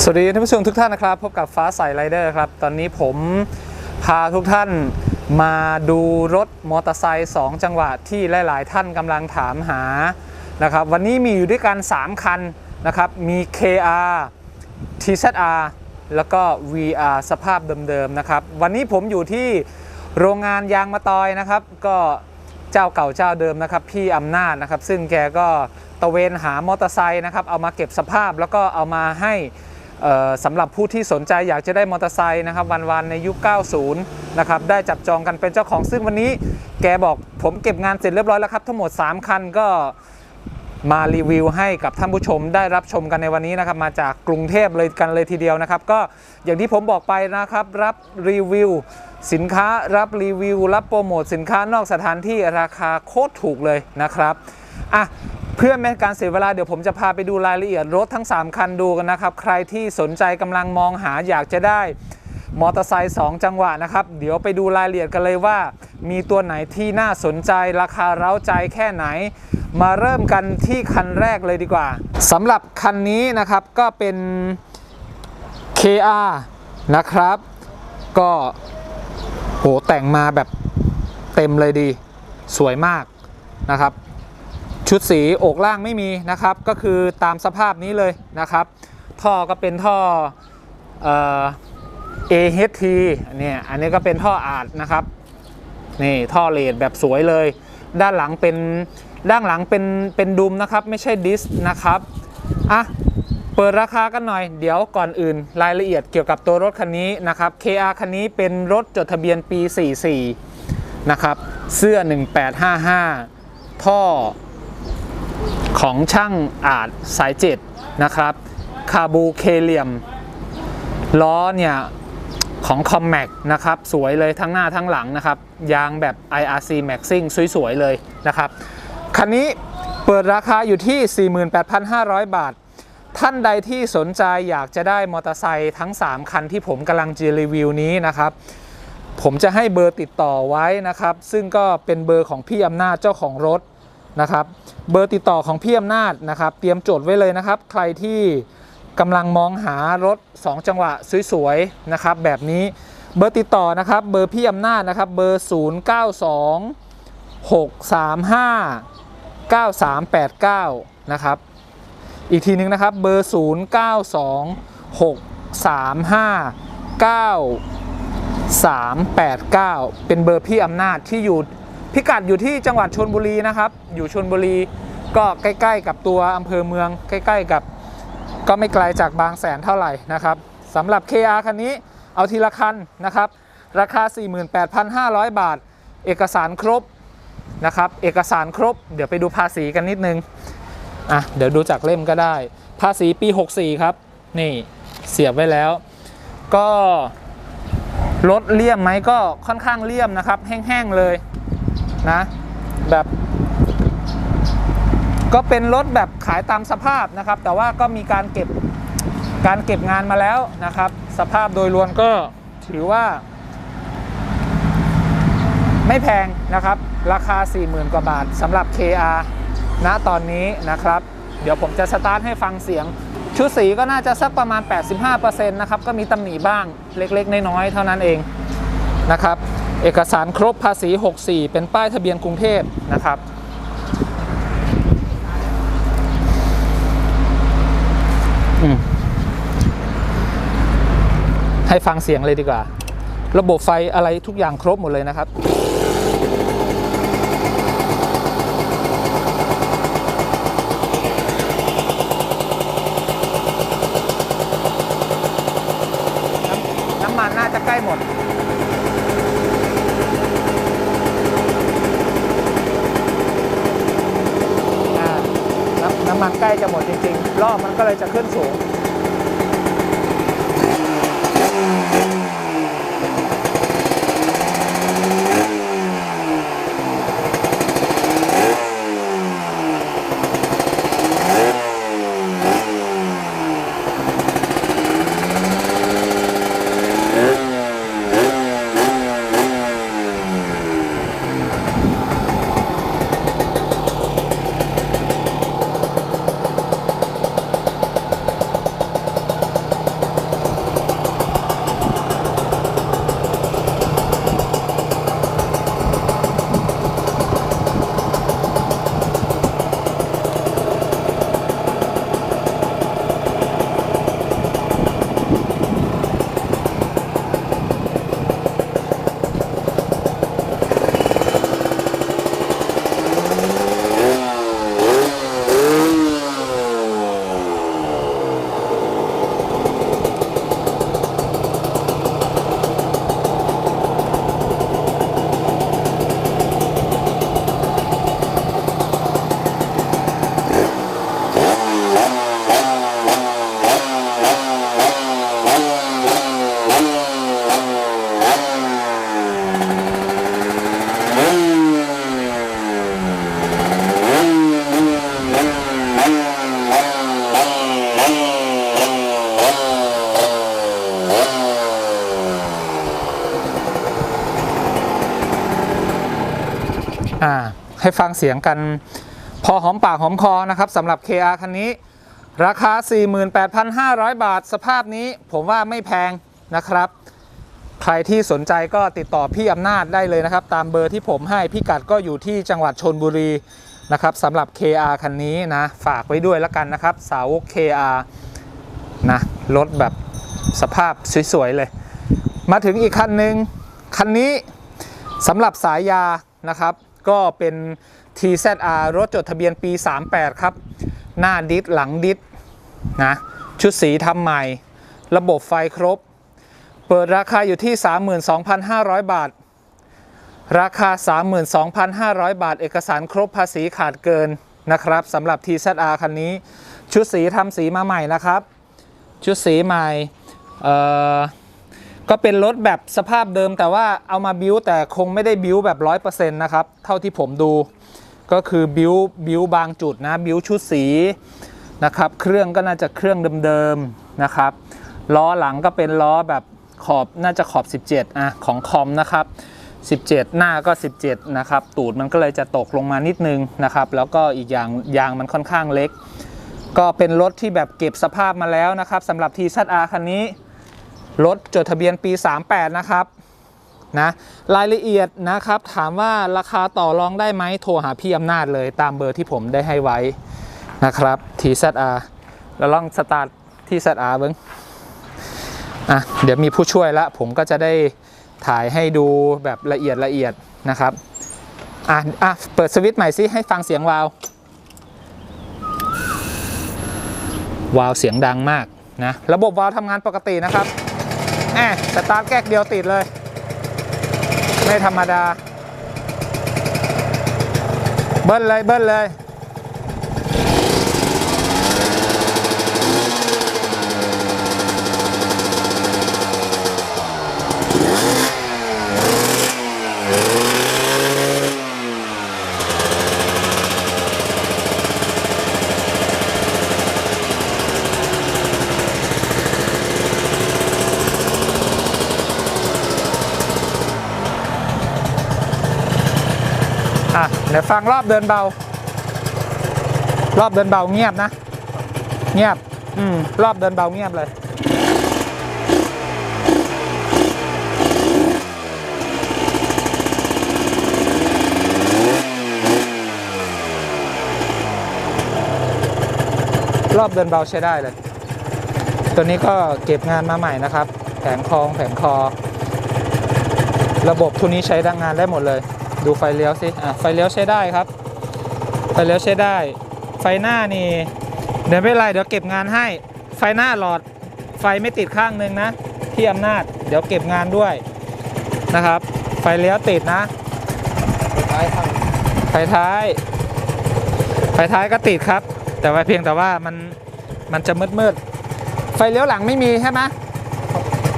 สวัสดีท่านผู้ชมทุกท่านนะครับ พบกับฟ้าใสไรเดอร์ครับ ตอนนี้ผมพาทุกท่านมาดูรถมอเตอร์ไซค์2จังหวะที่หลาย ๆ ท่านกำลังถามหานะครับวันนี้มีอยู่ด้วยกัน 3 คันนะครับ มี KR TZR แล้วก็ VR สภาพเดิม ๆ นะครับ วันนี้ผมอยู่ที่โรงงานยางมะตอยนะครับ ก็เจ้าเก่าเจ้าเดิมนะครับ พี่อำนาจนะครับ ซึ่งแกก็ตะเวนหามอเตอร์ไซค์นะครับ เอามาเก็บสภาพแล้วก็เอามาให้ สำหรับผู้ที่สนใจอยากจะได้มอเตอร์ไซค์นะครับวันๆในยุค 90 นะครับได้จับจองกันเป็นเจ้าของซึ่งวันนี้แกบอกผมเก็บงานเสร็จเรียบร้อยแล้วครับทั้งหมด 3 คันก็มารีวิวให้กับท่านผู้ชมได้รับชมกันในวันนี้นะครับ มาจากกรุงเทพเลยกันเลยทีเดียวนะครับ ก็อย่างที่ผมบอกไปนะครับ รับรีวิว สินค้ารับรีวิว รับโปรโมทสินค้านอกสถานที่ราคาโคตรถูกเลยนะครับอะ พื่อไม่ให้การเสียเวลาเดี๋ยวผมจะพาไปดูรายละเอียดรถทั้ง 3 คันดูกันนะครับ ใครที่สนใจกำลังมองหาอยากจะได้มอเตอร์ไซค์2จังหวะนะครับ เดี๋ยวไปดูรายละเอียดกันเลยว่า มีตัวไหนที่น่าสนใจราคาเร้าใจแค่ไหน มาเริ่มกันที่คันแรกเลยดีกว่าสำหรับคันนี้นะครับก็เป็น KR นะครับ ก็โหแต่งมาแบบเต็มเลยดี สวยมากนะครับ ชุดสีอกล่างไม่มีนะครับ ก็คือตามสภาพนี้เลยนะครับ ท่อก็เป็นท่อเอ่อ AHT เนี่ยอันนี้ก็เป็นท่ออาดนะครับนี่ท่อเลดแบบสวยเลย ด้านหลังเป็นด้านหลังเป็นเป็นดุมนะครับ ไม่ใช่ดิสนะครับอะเปิดราคากันหน่อยเดี๋ยวก่อนอื่น รายละเอียดเกี่ยวกับตัวรถคันนี้นะครับ KR คันนี้เป็นรถจดทะเบียนปี 44 นะครับ เสื้อ 1855 ท่อ ของช่างอาจสายเจ็ดนะครับคาบูเคเลียมล้อเนี่ยของ c o m m a c นะครับ สวยเลยทั้งหน้าทั้งหลังนะครับ ยางแบบ IRC Maxing สวย ๆ เลยนะครับ คันนี้เปิดราคาอยู่ที่ 48,500 บาท ท่านใดที่สนใจอยากจะได้มอเตอร์ไซค์ทั้ง 3 คันที่ผมกำลังจะรีวิวนี้นะครับ ผมจะให้เบอร์ติดต่อไว้นะครับ ซึ่งก็เป็นเบอร์ของพี่อำนาจเจ้าของรถ นะครับเบอร์ติดต่อของพี่อำนาจนะครับเตรียมจดไว้เลยนะครับ ใครที่กำลังมองหารถ 2 จังหวะสวยๆนะครับแบบนี้เบอร์ติดต่อนะครับเบอร์พี่อำนาจนะครับเบอร์ 092 635 9389 นะครับ อีกทีหนึงนะครับเบอร์ 092635 9389 เป็นเบอร์พี่อำนาจที่อยู่ พิกัดอยู่ที่จังหวัดชนบุรีนะครับ อยู่ชนบุรีก็ใกล้ๆ กับตัวอำเภอเมือง ใกล้ๆ กับ ก็ไม่ไกลจากบางแสนเท่าไหร่นะครับสำหรับ KR คันนี้เอาทีละคันนะครับ ราคา 48,500 บาท เอกสารครบนะครับ เอกสารครบ เดี๋ยวไปดูภาษีกันนิดนึงอะเดี๋ยวดูจากเล่มก็ได้ ภาษีปี 64 ครับ นี่เสียบไว้แล้ว ก็รถเลี่ยมไหมก็ค่อนข้างเลี่ยมนะครับ แห้งๆเลย นะ แบบก็เป็นรถแบบขายตามสภาพนะครับ แต่ว่าก็มีการเก็บการเก็บงานมาแล้วนะครับ สภาพโดยรวมก็ถือว่า ไม่แพงนะครับ ราคา 40,000 กว่าบาทสำหรับ KR ณตอนนี้นะครับ เดี๋ยวผมจะสตาร์ทให้ฟังเสียง ชุดสีก็น่าจะสักประมาณ 85%นะครับ ก็มีตำหนิบ้างเล็กๆ น้อยๆ เท่านั้นเองนะครับ เอกสารครบภาษี 64 เป็นป้ายทะเบียนกรุงเทพนะครับ ให้ฟังเสียงเลยดีกว่า ระบบไฟอะไรทุกอย่างครบหมดเลยนะครับ น้ำน้ำมันน่าจะใกล้หมด อ่าน้ำน้ำมันใก ล้จะหมดจริงๆ รอบมันก็เลยจะขึ้นสูง ฟังเสียงกัน พอหอมปากหอมคอนะครับสำหรับ KR คันนี้ ราคา 48,500 บาท สภาพนี้ผมว่าไม่แพงนะครับ ใครที่สนใจก็ติดต่อพี่อำนาจได้เลยนะครับ ตามเบอร์ที่ผมให้พี่กัดก็อยู่ที่จังหวัดชนบุรีนะครับสำหรับ KR คันนี้นะ ฝากไว้ด้วยแล้วกันนะครับ สาวก KR นะรถแบบสภาพสวยๆเลย มาถึงอีกคันหนึ่งคันนี้สำหรับสายยานะครับ ก็เป็น TZR รถจดทะเบียนปี 38 ครับ หน้าดิสหลังดิสนะชุดสีทำใหม่ ระบบไฟครบ เปิดราคาอยู่ที่ 32,500 บาท ราคา 32,500 บาท เอกสารครบภาษีขาดเกินนะครับสำหรับ TZR คันนี้ ชุดสีทำสีมาใหม่นะครับ ชุดสีใหม่เอ่อ ก็เป็นรถแบบสภาพเดิมแต่ว่าเอามาบิวแต่คงไม่ได้บิวแบบ100%นะครับ เท่าที่ผมดูก็คือบิวบิวบางจุดนะบิวชุดสีนะครับ เครื่องก็น่าจะเครื่องเดิมๆนะครับล้อหลังก็เป็นล้อแบบขอบน่าจะขอบ 17อะของคอมนะครับ 17 หน้าก็ 17 นะครับ ตูดมันก็เลยจะตกลงมานิดนึงนะครับ แล้วก็อีกอย่างยางมันค่อนข้างเล็ก ก็เป็นรถที่แบบเก็บสภาพมาแล้วนะครับสำหรับ TZR คันนี้ รถจดทะเบียนปี 38 นะครับนะรายละเอียดนะครับถามว่าราคาต่อรองได้ไหมโทรหาพี่อำนาจเลยตามเบอร์ที่ผมได้ให้ไว้นะครับ TZR แล้วลองสตาร์ท TZR เบิ้งอะเดี๋ยวมีผู้ช่วยละผมก็จะได้ถ่ายให้ดูแบบละเอียดละเอียดนะครับอะอะเปิดสวิตช์ใหม่ซิให้ฟังเสียงวาลววาล์วเสียงดังมากนะระบบวาล์วทำงานปกตินะครับ แอบสตาร์ทแก๊กเดียวติดเลย ไม่ธรรมดา เบิ้ลเลยเบิ้ลเลย เดี๋ยวฟังรอบเดินเบา รอบเดินเบาเงียบนะ เงียบ อืม รอบเดินเบาเงียบเลย รอบเดินเบาใช้ได้เลย ตัวนี้ก็เก็บงานมาใหม่นะครับ แผงคองแผงคอ ระบบทุกนี้ใช้ดังงานได้หมดเลย ดูไฟเลี้ยวสิอะไฟเลี้ยวใช้ได้ครับ ไฟเลี้ยวใช้ได้ ไฟหน้านี่ เดี๋ยวไม่เป็นไรเดี๋ยวเก็บงานให้ ไฟหน้าหลอด ไฟไม่ติดข้างหนึ่งนะ ที่อำนาจ เดี๋ยวเก็บงานด้วยนะครับ ไฟเลี้ยวติดนะ ท้ายทางไฟท้าย ไฟท้ายก็ติดครับ แต่ว่าเพียงแต่ว่ามันมันจะมืดมืดๆไฟเลี้ยวหลังไม่มีใช่ไหม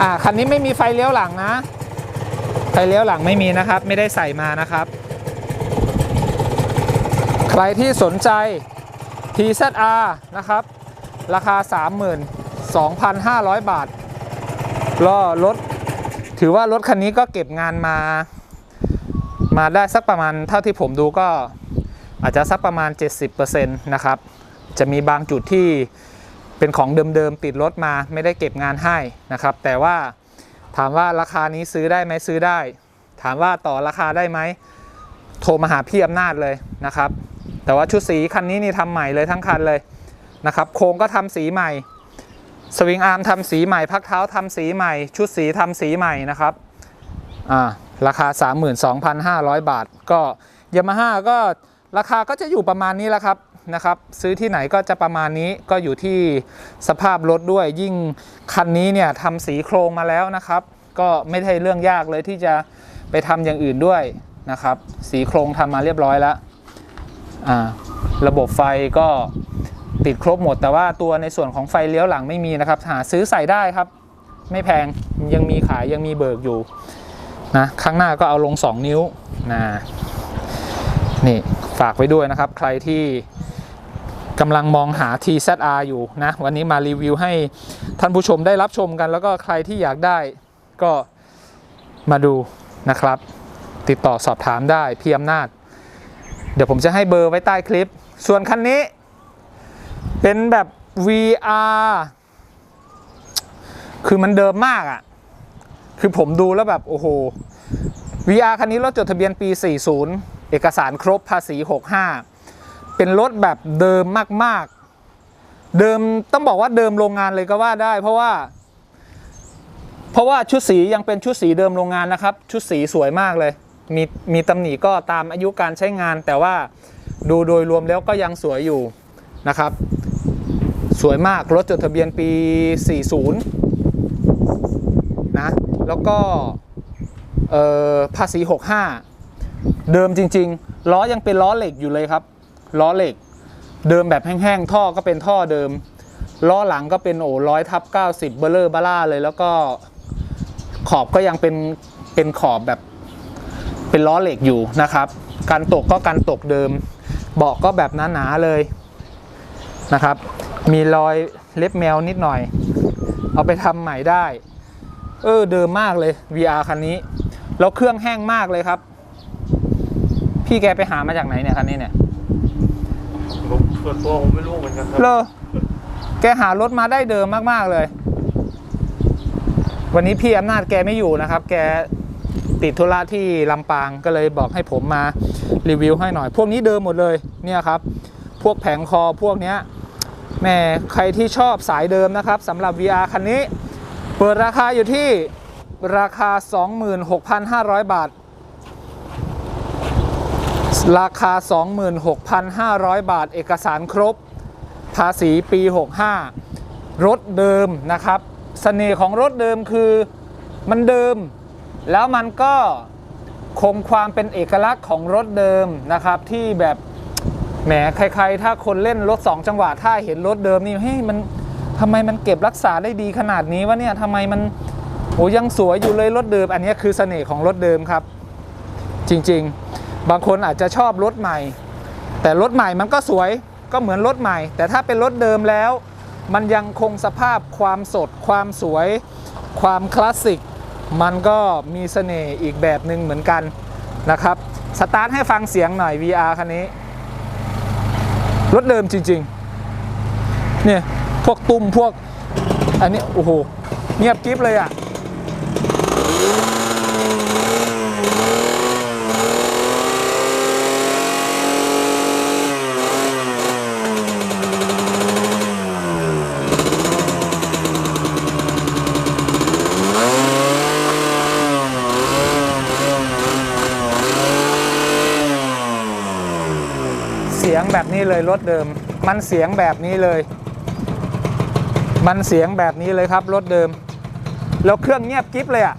อ่าคันนี้ไม่มีไฟเลี้ยวหลังนะไฟเลี้ยวหลังไม่มีนะครับ ไม่ได้ใส่มานะครับ ใครที่สนใจ TZR นะครับ ราคา 32,500 บาทก็รถถือว่ารถคันนี้ก็เก็บงานมา มาได้สักประมาณเท่าที่ผมดูก็อาจจะสักประมาณ 70%นะครับ จะมีบางจุดที่เป็นของเดิมๆติดรถมาไม่ได้เก็บงานให้นะครับ แต่ว่า ถามว่าราคานี้ซื้อได้ไหมซื้อได้ ถามว่าต่อราคาได้ไหมโทรมาหาพี่อำนาจเลยนะครับ แต่ว่าชุดสีคันนี้นี่ทำใหม่เลยทั้งคันเลยนะครับ โครงก็ทำสีใหม่ สวิงอาร์มทำสีใหม่ พักเท้าทำสีใหม่ ชุดสีทำสีใหม่นะครับอ่าราคา 32,500 บาท ก็ยามาฮ่าก็ ราคาก็จะอยู่ประมาณนี้แหละครับนะครับ ซื้อที่ไหนก็จะประมาณนี้ก็อยู่ที่สภาพรถด้วยยิ่งคันนี้เนี่ยทำสีโครงมาแล้วนะครับ ก็ไม่ใช่เรื่องยากเลยที่จะไปทำอย่างอื่นด้วยนะครับ สีโครงทำมาเรียบร้อยแล้วระบบไฟก็ติดครบหมด แต่ว่าตัวในส่วนของไฟเลี้ยวหลังไม่มีนะครับ หาซื้อใส่ได้ครับ ไม่แพงยังมีขายยังมีเบิกอยู่นะข้างหน้าก็เอาลง 2 นิ้วนะ นี่ฝากไว้ด้วยนะครับ ใครที่กำลังมองหา TZR อยู่นะ วันนี้มารีวิวให้ท่านผู้ชมได้รับชมกัน แล้วก็ใครที่อยากได้ก็มาดูนะครับ ติดต่อสอบถามได้พี่อำนาจ เดี๋ยวผมจะให้เบอร์ไว้ใต้คลิป ส่วนคันนี้ เป็นแบบ VR คือมันเดิมมากอะ่ะ คือผมดูแล้วแบบ โอ้โห VR คันนี้รถจดทะเบียนปี 40 เอกสารครบภาษี 65 เป็นรถแบบเดิมมากๆ เดิมต้องบอกว่าเดิมโรงงานเลยก็ว่าได้ เพราะว่า เพราะว่าชุดสียังเป็นชุดสีเดิมโรงงานนะครับ ชุดสีสวยมากเลย มีมีตำหนิก็ตามอายุการใช้งาน แต่ว่าดูโดยรวมแล้วก็ยังสวยอยู่นะครับ สวยมากรถจดทะเบียนปี 40 นะ แล้วก็ภาษี 65 เดิมจริง ๆ ล้อยังเป็นล้อเหล็กอยู่เลยครับ ล้อเหล็ก เดิมแบบแห้งๆ ท่อก็เป็นท่อเดิม ล้อหลังก็เป็นโอ้ร้อยทับ90เบลเลอร์บาร่าเลย แล้วก็ขอบก็ยังเป็นเป็นขอบแบบเป็นล้อเหล็กอยู่นะครับ การตกก็การตกเดิม เบาะก็แบบหนาๆเลยนะครับ มีรอยเล็บแมวนิดหน่อย เอาไปทำใหม่ได้ เออเดิมมากเลย VR คันนี้ แล้วเครื่องแห้งมากเลยครับ พี่แกไปหามาจากไหนเนี่ยคันนี้เนี่ยผมส่วนตัวผมไม่รู้เหมือนกันคเลรับอแกหารถมาได้เดิมมาก ๆ เลย วันนี้พี่อำนาจแกไม่อยู่นะครับ แกติดธุระที่ลำปางก็เลยบอกให้ผมมารีวิวให้หน่อย พวกนี้เดิมหมดเลยเนี่ยครับ พวกแผงคอพวกเนี้ยแหม่ใครที่ชอบสายเดิมนะครับสำหรับ VR คันนี้ เปิดราคาอยู่ที่ราคา 26,500 บาท ราคา 26,500 บาท เอกสารครบ ภาษีปี 65 รถเดิมนะครับเสน่ห์ของรถเดิมคือมันเดิม แล้วมันก็คงความเป็นเอกลักษณ์ของรถเดิมนะครับที่แบบแหมใครๆ ถ้าคนเล่นรถ 2 จังหวะถ้าเห็นรถเดิมนี่เฮ้ยมันทำไมมันเก็บรักษาได้ดีขนาดนี้วะเนี่ยทำไมมันโอ้ยังสวยอยู่เลยรถเดิม อันนี้คือเสน่ห์ของรถเดิมครับ จริง ๆ บางคนอาจจะชอบรถใหม่ แต่รถใหม่มันก็สวยก็เหมือนรถใหม่ แต่ถ้าเป็นรถเดิมแล้ว มันยังคงสภาพความสด ความสวย ความคลาสสิกมันก็มีเสน่ห์อีกแบบหนึ่งเหมือนกันนะครับสตาร์ทให้ฟังเสียงหน่อย VR คันนี้ รถเดิมจริงๆ เนี่ย พวกตุ้มพวก อันนี้ โอ้โห เงียบกริฟเลยอะ แบบนี้เลยรถเดิม มันเสียงแบบนี้เลย มันเสียงแบบนี้เลยครับรถเดิม แล้วเครื่องเงียบกริฟเลยอะ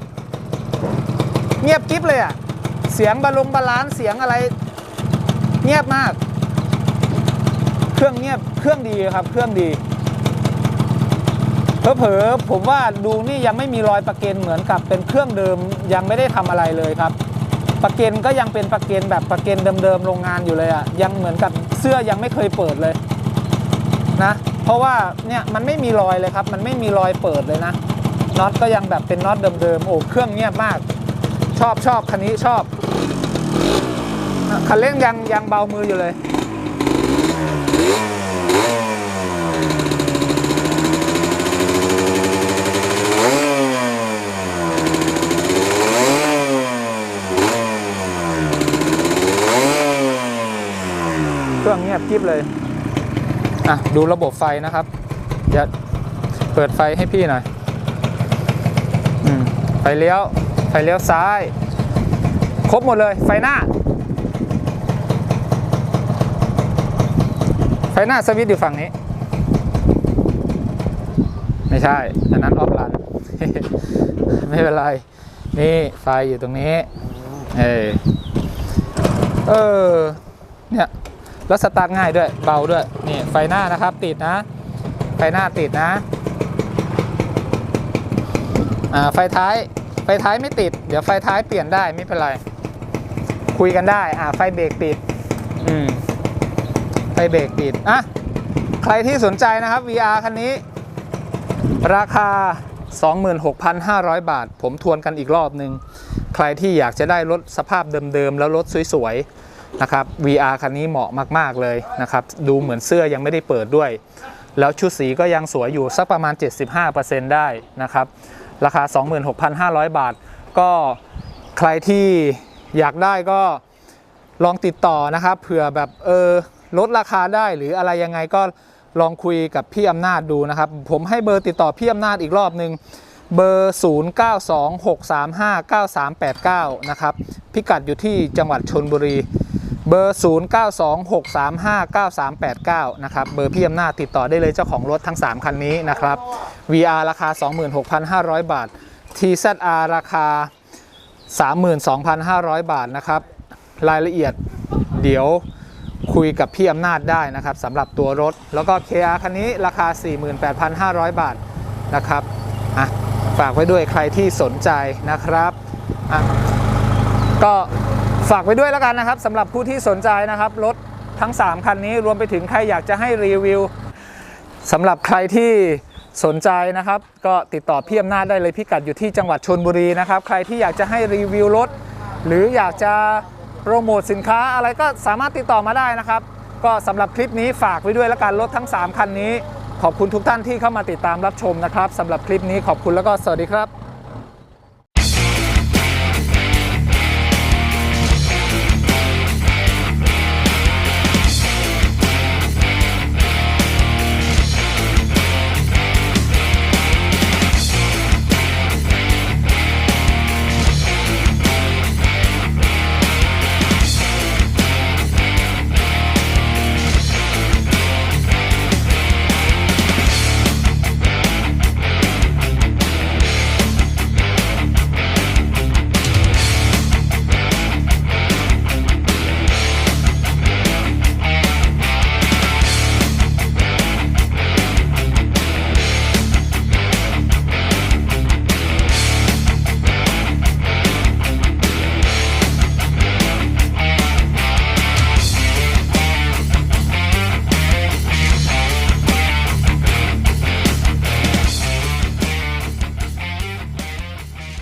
เงียบกริฟเลยอะเสียงบาลงบาลานเสียงอะไร เงียบมาก เครื่องเงียบเครื่องดีครับ เครื่องดีเผลอๆผมว่าดูนี่ยังไม่มีรอยประเกนเหมือนกับเป็นเครื่องเดิมยังไม่ได้ทำอะไรเลยครับประเกนก็ยังเป็นประเกนแบบประเกนเดิมๆโรงงานอยู่เลยอะ่ะยังเหมือนกับ เสื้อยังไม่เคยเปิดเลยนะ เพราะว่าเนี่ยมันไม่มีรอยเลยครับ มันไม่มีรอยเปิดเลยนะน็อตก็ยังแบบเป็นน็อตเดิมๆโอ้เครื่องเงียบมาก ชอบชอบคันนี้ชอบคันเร่งยังยังเบามืออยู่เลย รื่องเงียบกริบเลย อะ ดูระบบไฟนะครับเดี๋ยวเปิดไฟให้พี่หน่อยอืมไฟเลี้ยว ไฟเลี้ยวซ้าย ครบหมดเลย ไฟหน้า ไฟหน้าสวิตช์อยู่ฝั่งนี้ ไม่ใช่ อันนั้นออฟรัน ไม่เป็นไร นี่ไฟอยู่ตรงนี้ เออเออเนี่ย แล้วสตาร์ทง่ายด้วย เบาด้วย นี่ไฟหน้านะครับ ติดนะ ไฟหน้าติดนะอ่าไฟท้าย ไฟท้ายไม่ติด เดี๋ยวไฟท้ายเปลี่ยนได้ไม่เป็นไร คุยกันได้ อ่าไฟเบรกติด อืม ไฟเบรกติด อะ ใครที่สนใจนะครับ VR คันนี้ ราคา 26,500 บาท ผมทวนกันอีกรอบหนึ่งใครที่อยากจะได้รถสภาพเดิมๆ แล้วรถสวยๆ นะครับ VR คันนี้เหมาะมากๆเลยนะครับ ดูเหมือนเสื้อยังไม่ได้เปิดด้วย แล้วชุดสีก็ยังสวยอยู่สักประมาณ 75%ได้นะครับ ราคา 26,500 บาท ก็ใครที่อยากได้ก็ลองติดต่อนะครับเผื่อแบบเออลดราคาได้หรืออะไรยังไงก็ลองคุยกับพี่อำนาจดูนะครับ ผมให้เบอร์ติดต่อพี่อำนาจอีกรอบหนึ่งเบอร์ 0926359389 นะครับ พิกัดอยู่ที่จังหวัดชนบุรี เบอร์ 0926359389 นะครับ เบอร์พี่อำนาจติดต่อได้เลยเจ้าของรถทั้ง 3 คันนี้นะครับ VR ราคา 26,500 บาท TZR ราคา 32,500 บาทนะครับ รายละเอียดเดี๋ยวคุยกับพี่อำนาจได้นะครับสำหรับตัวรถ แล้วก็ KR คันนี้ราคา 48,500 บาทนะครับอะฝากไว้ด้วยใครที่สนใจนะครับอะก็ ฝากไว้ด้วยแล้วกันนะครับสำหรับผู้ที่สนใจนะครับรถทั้ง 3 คันนี้รวมไปถึงใครอยากจะให้รีวิวสำหรับใครที่สนใจนะครับ ก็ติดต่อพี่อำนาจได้เลยพิกัดอยู่ที่จังหวัดชนบุรีนะครับ ใครที่อยากจะให้รีวิวรถ หรืออยากจะโปรโมทสินค้าอะไรก็สามารถติดต่อมาได้นะครับ ก็สำหรับคลิปนี้ฝากไว้ด้วยแล้วกันรถทั้ง 3 คันนี้ ขอบคุณทุกท่านที่เข้ามาติดตามรับชมนะครับสำหรับคลิปนี้ขอบคุณแล้วก็สวัสดีครับ